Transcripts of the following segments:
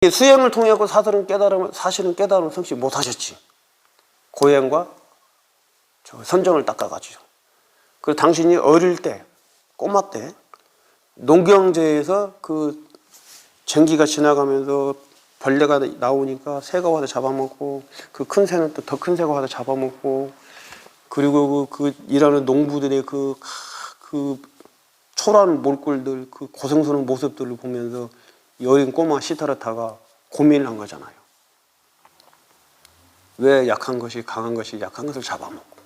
이 수행을 통해 서 사실은 깨달음 사실은 깨달음 성취 못 하셨지. 고행과 저 선정을 닦아가지고. 그 당신이 어릴 때 꼬마 때 농경제에서 그 전기가 지나가면서 벌레가 나오니까 새가 와서 잡아먹고 그 큰 새는 또 더 큰 새가 와서 잡아먹고 그리고 그, 그 일하는 농부들의 그, 그 초라한 몰골들 그 고생스러운 모습들을 보면서 이 어린 꼬마 시타르타가 고민을 한 거잖아요. 왜 약한 것이 강한 것이 약한 것을 잡아먹고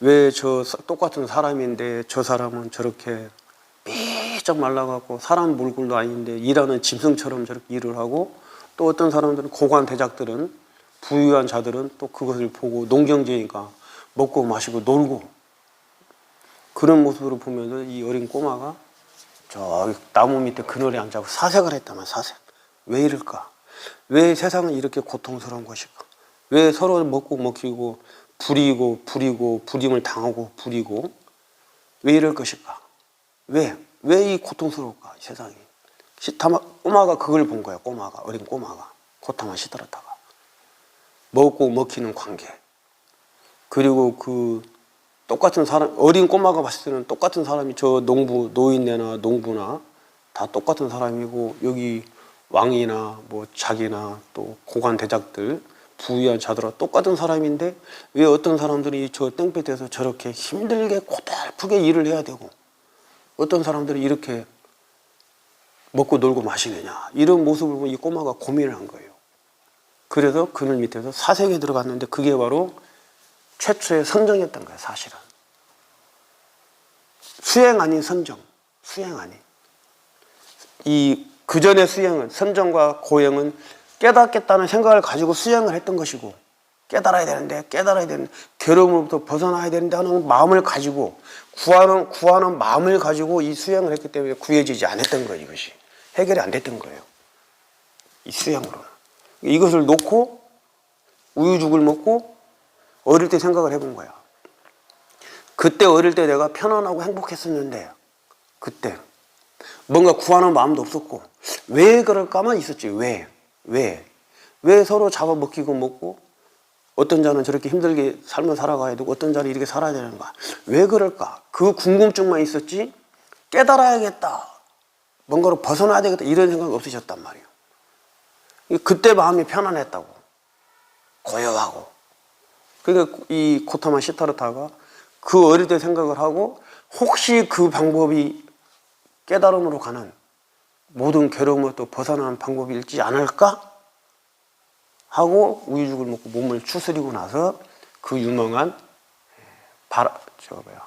왜 저 똑같은 사람인데 저 사람은 저렇게 삐쩍 말라갖고 사람 몰골도 아닌데 일하는 짐승처럼 저렇게 일을 하고 또 어떤 사람들은 고관 대작들은 부유한 자들은 또 그것을 보고 농경제니까 먹고 마시고 놀고 그런 모습을 보면서 이 어린 꼬마가 저 나무 밑에 그늘에 앉아서 사색을 했다면 사색 왜 이럴까 왜 세상은 이렇게 고통스러운 것일까 왜 서로 먹고 먹히고 부리고 부리고 부림을 당하고 부리고 왜 이럴 것일까 왜? 왜 이 고통스러울까, 이 세상이? 시타마, 꼬마가 그걸 본 거야, 꼬마가. 어린 꼬마가. 고타마 시들었다가. 먹고 먹히는 관계. 그리고 그 똑같은 사람, 어린 꼬마가 봤을 때는 똑같은 사람이 저 농부, 노인네나 농부나 다 똑같은 사람이고, 여기 왕이나 뭐 자기나 또 고관 대작들, 부유한 자들과 똑같은 사람인데, 왜 어떤 사람들이 저 땡볕에서 저렇게 힘들게 고달프게 일을 해야 되고, 어떤 사람들이 이렇게 먹고 놀고 마시느냐 이런 모습을 보고 이 꼬마가 고민을 한 거예요. 그래서 그늘 밑에서 사색에 들어갔는데 그게 바로 최초의 선정이었던 거예요. 사실은. 수행 아닌 선정, 수행 아닌. 이 그전의 수행은 선정과 고행은 깨닫겠다는 생각을 가지고 수행을 했던 것이고 깨달아야 되는데 깨달아야 되는 괴로움으로부터 벗어나야 되는데 하는 마음을 가지고 구하는 구하는 마음을 가지고 이 수행을 했기 때문에 구해지지 않았던 거예요 이것이. 해결이 안 됐던 거예요. 이 수행으로는. 이것을 놓고 우유죽을 먹고 어릴 때 생각을 해본 거야 그때 어릴 때 내가 편안하고 행복했었는데 그때 뭔가 구하는 마음도 없었고 왜 그럴까만 있었지 왜 왜? 왜 서로 잡아먹히고 먹고 어떤 자는 저렇게 힘들게 삶을 살아가야 되고 어떤 자는 이렇게 살아야 되는가? 왜 그럴까? 그 궁금증만 있었지 깨달아야겠다. 뭔가로 벗어나야 되겠다. 이런 생각이 없으셨단 말이에요. 그때 마음이 편안했다고. 고요하고. 그러니까 이 코타마 시타르타가 그 어릴 때 생각을 하고 혹시 그 방법이 깨달음으로 가는 모든 괴로움으로부터 벗어나는 방법이 있지 않을까? 하고 우유죽을 먹고 몸을 추스리고 나서 그 유명한 바라, 저 뭐야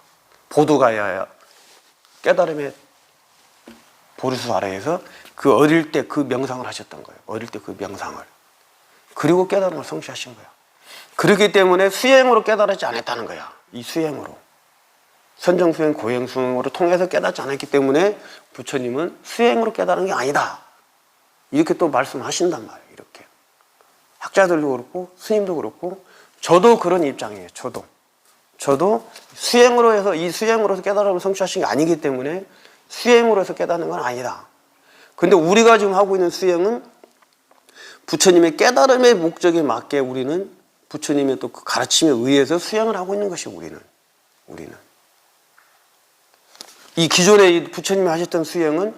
보드가야 깨달음의 보리수 아래에서 그 어릴 때 그 명상을 하셨던 거예요. 어릴 때 그 명상을 그리고 깨달음을 성취하신 거야. 그렇기 때문에 수행으로 깨달았지 않았다는 거야. 이 수행으로 선정 수행, 고행 수행으로 통해서 깨닫지 않았기 때문에 부처님은 수행으로 깨달은 게 아니다. 이렇게 또 말씀하신단 말이에요. 이렇게. 학자들도 그렇고 스님도 그렇고 저도 그런 입장이에요. 저도 저도 수행으로 해서 이 수행으로서 깨달음을 성취하신 게 아니기 때문에 수행으로 해서 깨닫는 건 아니다. 근데 우리가 지금 하고 있는 수행은 부처님의 깨달음의 목적에 맞게 우리는 부처님의 또 그 가르침에 의해서 수행을 하고 있는 것이 우리는 우리는 이 기존에 이 부처님이 하셨던 수행은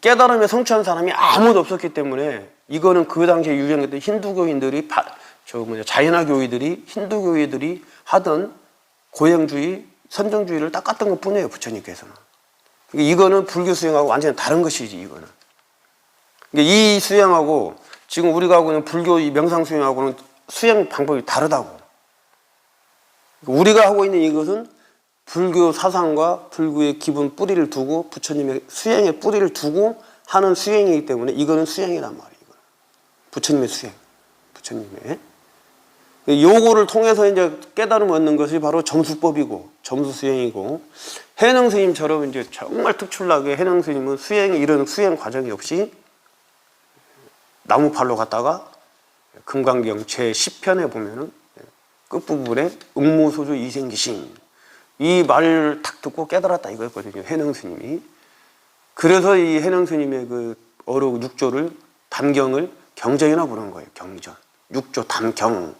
깨달음에 성취한 사람이 아무도 없었기 때문에 이거는 그 당시에 유행했던 힌두교인들이 바, 저 뭐냐 자연화교의들이 힌두교의들이 하던 고행주의, 선정주의를 닦았던 것 뿐이에요 부처님께서는. 그러니까 이거는 불교 수행하고 완전히 다른 것이지 이거는. 그러니까 이 수행하고 지금 우리가 하고 있는 불교 이 명상 수행하고는 수행 방법이 다르다고. 우리가 하고 있는 이것은 불교 사상과 불교의 기본 뿌리를 두고 부처님의 수행의 뿌리를 두고 하는 수행이기 때문에 이거는 수행이란 말이에요. 부처님의 수행, 부처님의 요거를 통해서 이제 깨달음 얻는 것이 바로 점수법이고 점수 수행이고 해능 스님처럼 이제 정말 특출나게 해능 스님은 수행 이런 수행 과정이 없이 나무팔로 갔다가 금강경 제 10편에 보면은 끝부분에 응모소주 이생기심 이 말을 탁 듣고 깨달았다 이거였거든요. 해능 스님이. 그래서 이 해능 스님의 그 어록 6조를 담경을 경전이라 부르는 거예요. 경전. 6조 담경.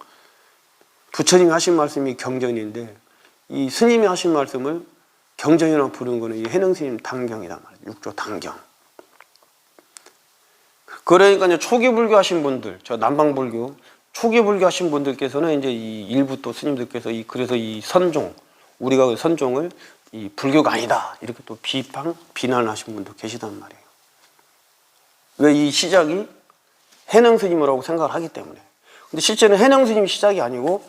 부처님이 하신 말씀이 경전인데 이 스님이 하신 말씀을 경전이라 부르는 거는 이 해능 스님 담경이란 말이에요. 6조 담경. 그러니까 이제 초기 불교 하신 분들, 저 남방 불교 초기 불교 하신 분들께서는 이제 이 일부 또 스님들께서 이 그래서 이 선종 우리가 그 선종을 이 불교가 아니다 이렇게 또 비판 비난하신 분도 계시단 말이에요. 왜 이 시작이 해능 스님이라고 생각을 하기 때문에. 근데 실제는 해능 스님이 시작이 아니고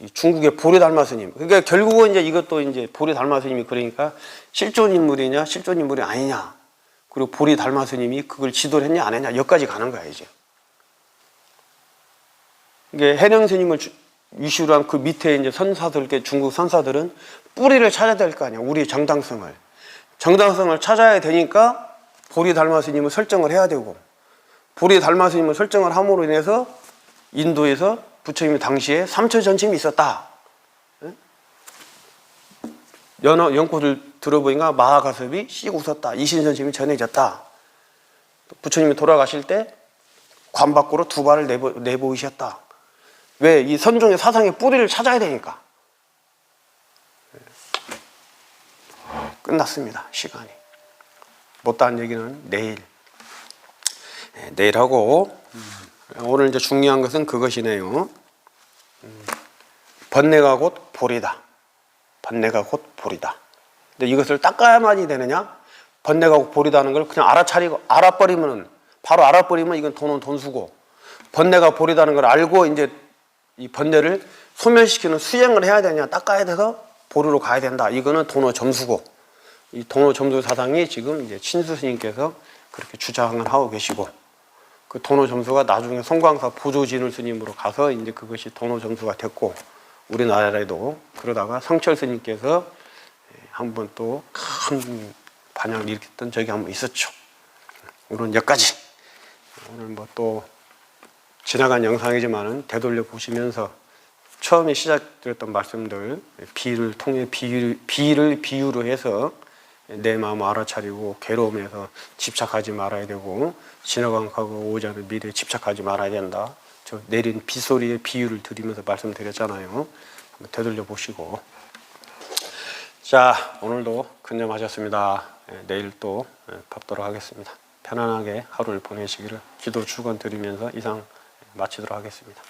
이 중국의 보리 달마 스님. 그러니까 결국은 이제 이것도 이제 보리 달마 스님이 그러니까 실존 인물이냐 실존 인물이 아니냐. 그리고 보리 달마 스님이 그걸 지도를 했냐 안 했냐 여기까지 가는 거야 이제. 이게 해령 스님을 주- 이슈로 한 그 밑에 이제 선사들, 그 중국 선사들은 뿌리를 찾아야 될 거 아니야. 우리 정당성을. 정당성을 찾아야 되니까 보리 달마 스님을 설정을 해야 되고 보리 달마 스님을 설정을 함으로 인해서 인도에서 부처님이 당시에 삼처 전침이 있었다. 예? 연어 연꽃을 들어보니까 마하가섭이 씩 웃었다. 이신전침이 전해졌다. 또 부처님이 돌아가실 때 관 밖으로 두 발을 내보, 내보이셨다. 왜? 이 선종의 사상의 뿌리를 찾아야 되니까. 끝났습니다. 시간이. 못다한 얘기는 내일. 네, 내일 하고, 음, 오늘 이제 중요한 것은 그것이네요. 음, 번뇌가 곧 볼이다. 번뇌가 곧 볼이다. 근데 이것을 닦아야만이 되느냐? 번뇌가 곧 볼이다는 걸 그냥 알아차리고, 알아버리면은, 바로 알아버리면 이건 돈은 돈수고, 번뇌가 볼이다는 걸 알고 이제 이 번뇌를 소멸시키는 수행을 해야 되냐, 닦아야 돼서 보루로 가야 된다. 이거는 돈의 점수고, 이 돈의 점수 사상이 지금 이제 친수 스님께서 그렇게 주장을 하고 계시고, 그 돈의 점수가 나중에 송광사 보조진을 스님으로 가서 이제 그것이 돈의 점수가 됐고, 우리나라에도 그러다가 상철 스님께서 한 번 또 큰 반향을 일으켰던 적이 한 번 있었죠. 오늘은 여기까지. 오늘 뭐 또 지나간 영상이지만은 되돌려 보시면서 처음에 시작드렸던 말씀들 비를 통해 비를, 비를 비유로 해서 내 마음 알아차리고 괴로움에서 집착하지 말아야 되고 지나간 과거 오지 않은 미래에 집착하지 말아야 된다. 저 내린 빗소리의 비유를 드리면서 말씀드렸잖아요. 한번 되돌려 보시고 자 오늘도 근념하셨습니다. 예, 내일 또 예, 뵙도록 하겠습니다. 편안하게 하루를 보내시기를 기도 축원 드리면서 이상 마치도록 하겠습니다.